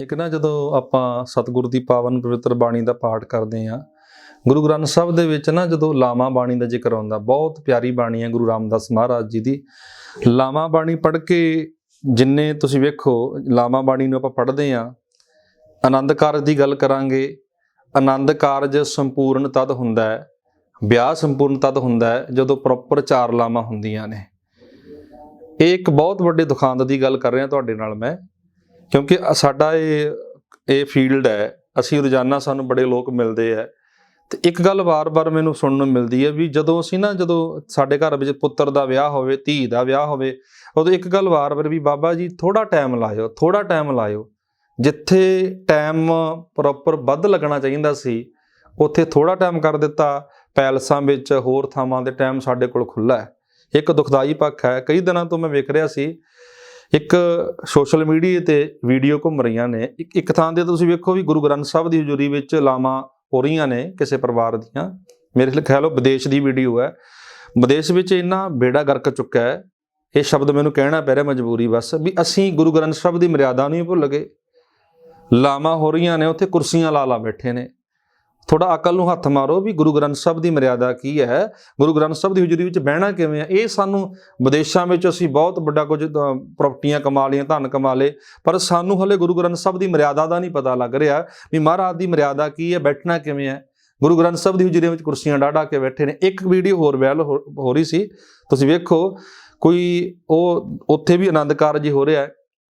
ਇੱਕ ਨਾ ਜਦੋਂ ਆਪਾਂ ਸਤਿਗੁਰੂ ਦੀ ਪਾਵਨ ਪਵਿੱਤਰ ਬਾਣੀ ਦਾ ਪਾਠ ਕਰਦੇ ਆ ਗੁਰੂ ਗ੍ਰੰਥ ਸਾਹਿਬ ਦੇ ਵਿੱਚ ਨਾ ਜਦੋਂ ਲਾਮਾ ਬਾਣੀ ਦਾ ਜ਼ਿਕਰ ਆਉਂਦਾ ਬਹੁਤ ਪਿਆਰੀ ਬਾਣੀ ਹੈ ਗੁਰੂ ਰਾਮਦਾਸ ਮਹਾਰਾਜ ਜੀ ਦੀ। ਲਾਮਾ ਬਾਣੀ ਪੜ੍ਹ ਕੇ ਜਿੰਨੇ ਤੁਸੀਂ ਵੇਖੋ, ਲਾਮਾ ਬਾਣੀ ਨੂੰ ਆਪਾਂ ਪੜ੍ਹਦੇ ਆ ਆਨੰਦ ਕਾਰਜ ਦੀ ਗੱਲ ਕਰਾਂਗੇ, ਆਨੰਦ ਕਾਰਜ ਸੰਪੂਰਨ ਤਦ ਹੁੰਦਾ ਹੈ, ਵਿਆਹ ਸੰਪੂਰਨ ਤਦ ਹੁੰਦਾ ਹੈ, ਜਦੋਂ ਪ੍ਰੋਪਰ ਚਾਰ ਲਾਮਾ ਹੁੰਦੀਆਂ ਨੇ। ਇਹ ਇੱਕ ਬਹੁਤ ਵੱਡੇ ਦੁਖਾਂਤ ਦੀ ਗੱਲ ਕਰ ਰਿਹਾ ਤੁਹਾਡੇ ਨਾਲ ਮੈਂ। ਕਿਉਂਕਿ ਸਾਡਾ ਇਹ ਇਹ ਫੀਲਡ ਹੈ। ਅਸੀਂ ਰੋਜ਼ਾਨਾ ਸਾਨੂੰ ਬੜੇ ਲੋਕ ਮਿਲਦੇ ਆ। ਤੇ ਇੱਕ ਗੱਲ ਵਾਰ-ਵਾਰ ਮੈਨੂੰ ਸੁਣਨ ਨੂੰ ਮਿਲਦੀ ਹੈ ਵੀ ਜਦੋਂ ਅਸੀਂ ਨਾ, ਜਦੋਂ ਸਾਡੇ ਘਰ ਵਿੱਚ ਪੁੱਤਰ ਦਾ ਵਿਆਹ ਹੋਵੇ, ਧੀ ਦਾ ਵਿਆਹ ਹੋਵੇ, ਉਦੋਂ ਇੱਕ ਗੱਲ ਵਾਰ-ਵਾਰ ਵੀ ਬਾਬਾ ਜੀ ਥੋੜਾ ਟਾਈਮ ਲਾਇਓ ਥੋੜਾ ਟਾਈਮ ਲਾਇਓ। ਜਿੱਥੇ ਟਾਈਮ ਪ੍ਰੋਪਰ ਵੱਧ ਲੱਗਣਾ ਚਾਹੀਦਾ ਸੀ, ਉੱਥੇ ਥੋੜਾ ਟਾਈਮ ਕਰ ਦਿੱਤਾ। ਪੈਲਸਾਂ ਵਿੱਚ ਹੋਰ ਥਾਵਾਂ ਦੇ ਟਾਈਮ ਸਾਡੇ ਕੋਲ ਖੁੱਲਾ ਹੈ। ਇੱਕ ਦੁਖਦਾਈ ਪੱਖ ਹੈ। ਕਈ ਦਿਨਾਂ ਤੋਂ ਮੈਂ ਵੇਖ ਰਿਹਾ ਸੀ ਇੱਕ ਸੋਸ਼ਲ ਮੀਡੀਆ ਤੇ ਵੀਡੀਓ ਘੁੰਮ ਰਹੀਆਂ ਨੇ। ਇੱਕ ਇੱਕ ਥਾਂ ਤੇ ਤੁਸੀਂ ਵੇਖੋ ਵੀ ਗੁਰੂ ਗ੍ਰੰਥ ਸਾਹਿਬ ਦੀ ਹਜ਼ੂਰੀ ਵਿੱਚ ਲਾਵਾਂ ਹੋ ਰਹੀਆਂ ਨੇ ਕਿਸੇ ਪਰਿਵਾਰ ਦੀਆਂ। ਮੇਰੇ ਖਿਆਲ ਉਹ ਵਿਦੇਸ਼ ਦੀ ਵੀਡੀਓ ਹੈ। ਵਿਦੇਸ਼ ਵਿੱਚ ਇੰਨਾ ਬੇੜਾ ਗਰਕ ਚੁੱਕਾ ਹੈ, ਇਹ ਸ਼ਬਦ ਮੈਨੂੰ ਕਹਿਣਾ ਪੈ ਰਿਹਾ ਮਜਬੂਰੀ ਬਸ, ਵੀ ਅਸੀਂ ਗੁਰੂ ਗ੍ਰੰਥ ਸਾਹਿਬ ਦੀ ਮਰਿਆਦਾ ਨਹੀਂ ਭੁੱਲ ਗਏ। ਲਾਵਾਂ ਹੋ ਰਹੀਆਂ ਨੇ, ਉੱਥੇ ਕੁਰਸੀਆਂ ਲਾ ਲਾ ਬੈਠੇ ਨੇ। ਥੋੜਾ ਅਕਲ ਨੂੰ ਹੱਥ ਮਾਰੋ ਵੀ ਗੁਰੂ ਗ੍ਰੰਥ ਸਾਹਿਬ ਦੀ ਮਰਿਆਦਾ ਕੀ ਹੈ। ਗੁਰੂ ਗ੍ਰੰਥ ਸਾਹਿਬ ਦੀ ਹਜ਼ੂਰੀ ਵਿੱਚ ਬਹਿਣਾ ਕਿਵੇਂ ਹੈ? ਇਹ ਸਾਨੂੰ ਵਿਦੇਸ਼ਾਂ ਵਿੱਚ ਅਸੀਂ ਬਹੁਤ ਵੱਡਾ ਕੁਝ ਅ, ਪ੍ਰਾਪਰਟੀਆਂ ਕਮਾ ਲਈਆਂ ਧਨ ਕਮਾ ਲਏ ਪਰ ਸਾਨੂੰ ਹਲੇ ਗੁਰੂ ਗ੍ਰੰਥ ਸਾਹਿਬ ਦੀ ਮਰਿਆਦਾ ਦਾ ਨਹੀਂ ਪਤਾ ਲੱਗ ਰਿਹਾ ਵੀ ਮਹਾਰਾਜ ਦੀ ਮਰਿਆਦਾ ਕੀ ਹੈ ਬੈਠਣਾ ਕਿਵੇਂ ਹੈ। ਗੁਰੂ ਗ੍ਰੰਥ ਸਾਹਿਬ ਦੀ ਹਜ਼ੂਰੀ ਵਿੱਚ ਕੁਰਸੀਆਂ ਡਾਢਾ ਕੇ ਬੈਠੇ ਨੇ। ਇੱਕ ਵੀਡੀਓ ਹੋਰ ਵਾਇਰਲ ਹੋ ਹੋ ਰਹੀ ਸੀ। ਤੁਸੀਂ ਵੇਖੋ ਕੋਈ ਉਹ ਉੱਥੇ ਵੀ ਆਨੰਦ ਕਾਰਜ ਹੋ ਰਿਹਾ ਹੈ।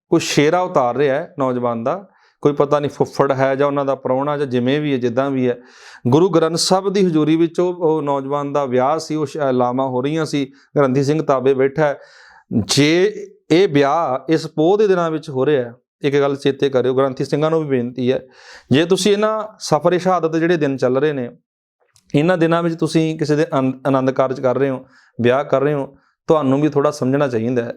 ਕੋਈ ਸ਼ੇਰਾ ਉਤਾਰ ਰਿਹਾ ਹੈ ਨੌਜਵਾਨ ਦਾ। ਕੋਈ ਪਤਾ ਨਹੀਂ ਫੁੱਫੜ ਹੈ ਜਾਂ ਉਹਨਾਂ ਦਾ ਪ੍ਰਾਹੁਣਾ ਜਾਂ ਜਿਵੇਂ ਵੀ ਹੈ, ਜਿੱਦਾਂ ਵੀ ਹੈ। ਗੁਰੂ ਗ੍ਰੰਥ ਸਾਹਿਬ ਦੀ ਹਜ਼ੂਰੀ ਵਿੱਚ ਉਹ ਨੌਜਵਾਨ ਦਾ ਵਿਆਹ ਸੀ, ਉਹ ਸ਼- ਹੋ ਰਹੀਆਂ ਸੀ। ਗ੍ਰੰਥੀ ਸਿੰਘ ਤਾਬੇ ਬੈਠਾ ਜੇ ਇਹ ਵਿਆਹ ਇਸ ਪੋਹ ਦੇ ਦਿਨਾਂ ਵਿੱਚ ਹੋ ਰਿਹਾ ਹੈ, ਇੱਕ ਗੱਲ ਚੇਤੇ ਕਰਿਓ, ਗ੍ਰੰਥੀ ਸਿੰਘਾਂ ਨੂੰ ਵੀ ਬੇਨਤੀ ਹੈ, ਜੇ ਤੁਸੀਂ ਇਹਨਾਂ ਸਫਰ ਸ਼ਹਾਦਤ ਦੇ ਜਿਹੜੇ ਦਿਨ ਚੱਲ ਰਹੇ ਨੇ, ਇਹਨਾਂ ਦਿਨਾਂ ਵਿੱਚ ਤੁਸੀਂ ਕਿਸੇ ਦੇ ਆਨ- ਆਨੰਦ ਕਾਰਜ ਕਰ ਰਹੇ ਹੋ, ਵਿਆਹ ਕਰ ਰਹੇ ਹੋ, ਤੁਹਾਨੂੰ ਵੀ ਥੋੜਾ ਸਮਝਣਾ ਚਾਹੀਦਾ ਹੈ।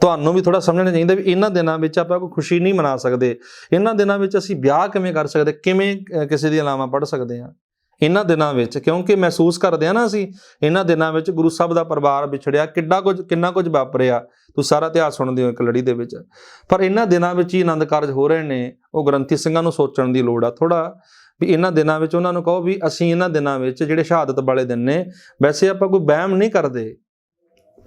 ਤੁਹਾਨੂੰ ਵੀ ਥੋੜਾ ਸਮਝਣਾ ਚਾਹੀਦਾ ਵੀ ਇਹਨਾਂ ਦਿਨਾਂ ਵਿੱਚ ਆਪਾਂ ਕੋਈ ਖੁਸ਼ੀ ਨਹੀਂ ਮਨਾ ਸਕਦੇ। ਇਹਨਾਂ ਦਿਨਾਂ ਵਿੱਚ ਅਸੀਂ ਵਿਆਹ ਕਿਵੇਂ ਕਰ ਸਕਦੇ, ਕਿਵੇਂ ਕਿਸੇ ਦੀ ਅਲਾਵਾ ਪੜ ਸਕਦੇ ਹਾਂ। ਇਹਨਾਂ ਦਿਨਾਂ ਵਿੱਚ, ਕਿਉਂਕਿ ਮਹਿਸੂਸ ਕਰਦੇ ਆ ਨਾ ਅਸੀਂ, ਇਹਨਾਂ ਦਿਨਾਂ ਵਿੱਚ ਗੁਰੂ ਸਾਹਿਬ ਦਾ ਪਰਿਵਾਰ ਵਿਛੜਿਆ, ਕਿੱਡਾ ਕੁਝ, ਕਿੰਨਾ ਕੁਝ ਵਾਪਰਿਆ। ਤੁਸੀਂ ਸਾਰਾ ਇਤਿਹਾਸ ਸੁਣਦੇ ਹੋ ਇੱਕ ਲੜੀ ਦੇ ਵਿੱਚ। ਪਰ ਇਹਨਾਂ ਦਿਨਾਂ ਵਿੱਚ ਹੀ ਆਨੰਦ ਕਾਰਜ ਹੋ ਰਹੇ ਨੇ, ਉਹ ਗ੍ਰੰਥੀ ਸਿੰਘਾਂ ਨੂੰ ਸੋਚਣ ਦੀ ਲੋੜ ਆ ਥੋੜਾ ਵੀ ਇਹਨਾਂ ਦਿਨਾਂ ਵਿੱਚ ਉਹਨਾਂ ਨੂੰ ਕਹੋ ਵੀ ਅਸੀਂ ਇਹਨਾਂ ਦਿਨਾਂ ਵਿੱਚ ਜਿਹੜੇ ਸ਼ਹਾਦਤ ਵਾਲੇ ਦਿਨ ਨੇ, ਵੈਸੇ ਆਪਾਂ ਕੋਈ ਵਹਿਮ ਨਹੀਂ ਕਰਦੇ।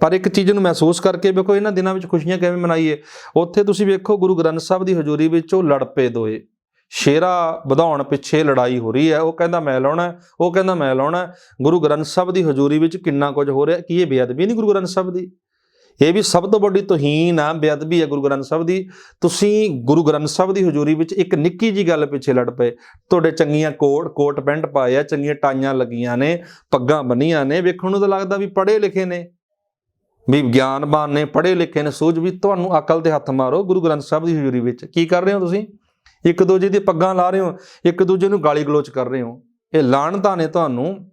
ਪਰ ਇੱਕ ਚੀਜ਼ ਨੂੰ ਮਹਿਸੂਸ ਕਰਕੇ ਵੇਖੋ, ਇਹਨਾਂ ਦਿਨਾਂ ਵਿੱਚ ਖੁਸ਼ੀਆਂ ਕਿਵੇਂ ਮਨਾਈਏ? ਉੱਥੇ ਤੁਸੀਂ ਵੇਖੋ, ਗੁਰੂ ਗ੍ਰੰਥ ਸਾਹਿਬ ਦੀ ਹਜ਼ੂਰੀ ਵਿੱਚ ਉਹ ਲੜ ਪਏ ਦੋਏ। ਸ਼ੇਰਾ ਵਧਾਉਣ ਪਿੱਛੇ ਲੜਾਈ ਹੋ ਰਹੀ ਹੈ। ਉਹ ਕਹਿੰਦਾ, ਮੈਂ ਲਾਉਣਾ ਉਹ ਕਹਿੰਦਾ, ਮੈਂ ਲਾਉਣਾ ਗੁਰੂ ਗ੍ਰੰਥ ਸਾਹਿਬ ਦੀ ਹਜ਼ੂਰੀ ਵਿੱਚ ਕਿੰਨਾ ਕੁਝ ਹੋ ਰਿਹਾ। ਕੀ ਇਹ ਬੇਅਦਬੀ ਨਹੀਂ ਗੁਰੂ ਗ੍ਰੰਥ ਸਾਹਿਬ ਦੀ? ਇਹ ਵੀ ਸਭ ਤੋਂ ਵੱਡੀ ਤੋਹੀਨ ਆ ਬੇਅਦਬੀ ਹੈ ਗੁਰੂ ਗ੍ਰੰਥ ਸਾਹਿਬ ਦੀ। ਤੁਸੀਂ ਗੁਰੂ ਗ੍ਰੰਥ ਸਾਹਿਬ ਦੀ ਹਜ਼ੂਰੀ ਵਿੱਚ ਇੱਕ ਨਿੱਕੀ ਜੀ ਗੱਲ ਪਿੱਛੇ ਲੜ ਪਏ। ਤੁਹਾਡੇ ਚੰਗੀਆਂ ਕੋਟ ਕੋਟ ਪੈਂਟ ਪਾਏ ਆ, ਚੰਗੀਆਂ ਟਾਈਆਂ ਲੱਗੀਆਂ ਨੇ, ਪੱਗਾਂ ਬੰਨੀਆਂ ਨੇ। ਵੇਖਣ ਨੂੰ ਤਾਂ ਲੱਗਦਾ ਵੀ ਪੜ੍ਹੇ ਲਿਖੇ ਨੇ। ਵੀ ਗਿਆਨਬਾਨ ਨੇ ਪੜ੍ਹੇ ਲਿਖੇ ਨੇ ਸੂਝ ਵੀ ਤੁਹਾਨੂੰ ਅਕਲ ਤੇ ਹੱਥ ਮਾਰੋ। ਗੁਰੂ ਗ੍ਰੰਥ ਸਾਹਿਬ ਦੀ ਹਜ਼ੂਰੀ ਵਿੱਚ ਕੀ ਕਰ ਰਹੇ ਹੋ ਤੁਸੀਂ? ਇੱਕ ਦੂਜੇ ਦੀ ਪੱਗਾਂ ਲਾ ਰਹੇ ਹੋ, ਇੱਕ ਦੂਜੇ ਨੂੰ ਗਾਲੀ ਗਲੋਚ ਕਰ ਰਹੇ ਹੋ। ਇਹ ਲਾਣਤਾਂ ਨੇ ਤੁਹਾਨੂੰ।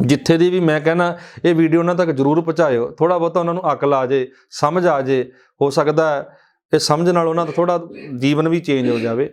ਜਿੱਥੇ ਦੀ ਵੀ ਮੈਂ ਕਹਿੰਦਾ ਇਹ ਵੀਡੀਓ ਉਹਨਾਂ ਤੱਕ ਜ਼ਰੂਰ ਪਹੁੰਚਾਇਓ। ਥੋੜਾ ਬਹੁਤਾ ਉਹਨਾਂ ਨੂੰ ਅਕਲ ਆ ਜੇ, ਸਮਝ ਆ ਜੇ, ਹੋ ਸਕਦਾ ਇਹ ਸਮਝ ਨਾਲ ਉਹਨਾਂ ਦਾ ਥੋੜਾ ਜੀਵਨ ਵੀ ਚੇਂਜ ਹੋ ਜਾਵੇ।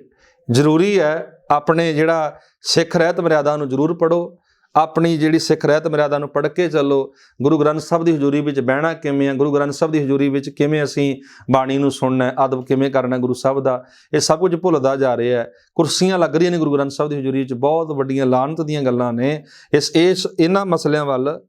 ਜ਼ਰੂਰੀ ਹੈ ਆਪਣੇ ਜਿਹੜਾ ਸਿੱਖ ਰਹਿਤ ਮਰਿਆਦਾ ਨੂੰ ਜ਼ਰੂਰ ਪੜੋ ਆਪਣੀ ਜਿਹੜੀ ਸਿੱਖ ਰਹਿਤ ਮਰਿਆਦਾ ਨੂੰ ਪੜ੍ਹ ਕੇ ਚੱਲੋ, ਗੁਰੂ ਗ੍ਰੰਥ ਸਾਹਿਬ ਦੀ ਹਜ਼ੂਰੀ ਵਿੱਚ ਬਹਿਣਾ ਕਿਵੇਂ ਆ, ਗੁਰੂ ਗ੍ਰੰਥ ਸਾਹਿਬ ਦੀ ਹਜ਼ੂਰੀ ਵਿੱਚ ਕਿਵੇਂ ਅਸੀਂ ਬਾਣੀ ਨੂੰ ਸੁਣਨਾ ਹੈ, ਅਦਬ ਕਿਵੇਂ ਕਰਨਾ ਗੁਰੂ ਸਾਹਿਬ ਦਾ, ਇਹ ਸਭ ਕੁਝ ਭੁੱਲਦਾ ਜਾ ਰਿਹਾ ਹੈ। ਕੁਰਸੀਆਂ ਲੱਗ ਰਹੀਆਂ ਨੇ ਗੁਰੂ ਗ੍ਰੰਥ ਸਾਹਿਬ ਦੀ ਹਜ਼ੂਰੀ ਵਿੱਚ, ਬਹੁਤ ਵੱਡੀਆਂ ਲਾਹਨਤ ਦੀਆਂ ਗੱਲਾਂ ਨੇ। ਇਸ ਇਸ, ਇਹਨਾਂ ਮਸਲਿਆਂ ਵੱਲ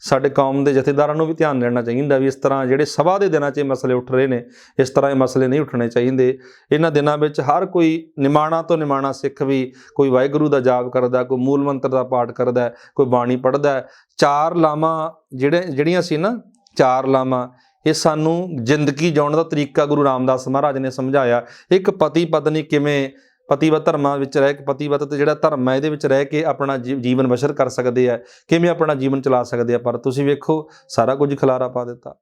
ਸਾਡੇ ਕੌਮ ਦੇ ਜਥੇਦਾਰਾਂ ਨੂੰ ਵੀ ਧਿਆਨ ਦੇਣਾ ਚਾਹੀਦਾ ਵੀ ਇਸ ਤਰ੍ਹਾਂ ਜਿਹੜੇ ਸਭਾ ਦੇ ਦਿਨਾਂ 'ਚ ਇਹ ਮਸਲੇ ਉੱਠ ਰਹੇ ਨੇ, ਇਸ ਤਰ੍ਹਾਂ ਇਹ ਮਸਲੇ ਨਹੀਂ ਉੱਠਣੇ ਚਾਹੀਦੇ। ਇਹਨਾਂ ਦਿਨਾਂ ਵਿੱਚ ਹਰ ਕੋਈ ਨਿਮਾਣਾ ਤੋਂ ਨਿਮਾਣਾ ਸਿੱਖ ਵੀ ਕੋਈ ਵਾਹਿਗੁਰੂ ਦਾ ਜਾਪ ਕਰਦਾ, ਕੋਈ ਮੂਲ ਮੰਤਰ ਦਾ ਪਾਠ ਕਰਦਾ, ਕੋਈ ਬਾਣੀ ਪੜ੍ਹਦਾ, ਚਾਰ ਲਾਵਾਂ ਜਿਹੜੇ, ਜਿਹੜੀਆਂ ਸੀ ਨਾ, ਚਾਰ ਲਾਵਾਂ ਇਹ ਸਾਨੂੰ ਜ਼ਿੰਦਗੀ ਜਿਉਣ ਦਾ ਤਰੀਕਾ ਗੁਰੂ ਰਾਮਦਾਸ ਮਹਾਰਾਜ ਨੇ ਸਮਝਾਇਆ। ਇੱਕ ਪਤੀ ਪਤਨੀ ਕਿਵੇਂ ਪਤੀਵਤ ਧਰਮਾਂ ਵਿੱਚ ਰਹਿ ਕੇ, ਪਤੀਵਤ ਤੇ ਜਿਹੜਾ ਧਰਮ ਹੈ, ਇਹਦੇ ਵਿੱਚ ਰਹਿ ਕੇ ਆਪਣਾ ਜੀ- ਜੀਵਨ ਬਸ਼ਰ ਕਰ ਸਕਦੇ ਆ। ਕਿਵੇਂ ਆਪਣਾ ਜੀਵਨ ਚਲਾ ਸਕਦੇ ਆ? ਪਰ ਤੁਸੀਂ ਵੇਖੋ, ਸਾਰਾ ਕੁਝ ਖਿਲਾਰਾ ਪਾ ਦਿੱਤਾ।